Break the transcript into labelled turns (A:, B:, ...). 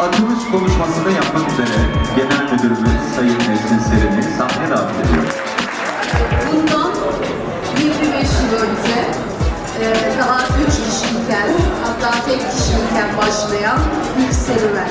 A: Açılış konuşmasını yapmak üzere Genel Müdürümüz Sayın Nesin Serin'i sahne davet ediyoruz.
B: Bundan 25 yıl önce e, daha 3 kişiyken hatta tek kişiyken başlayan ilk serüven.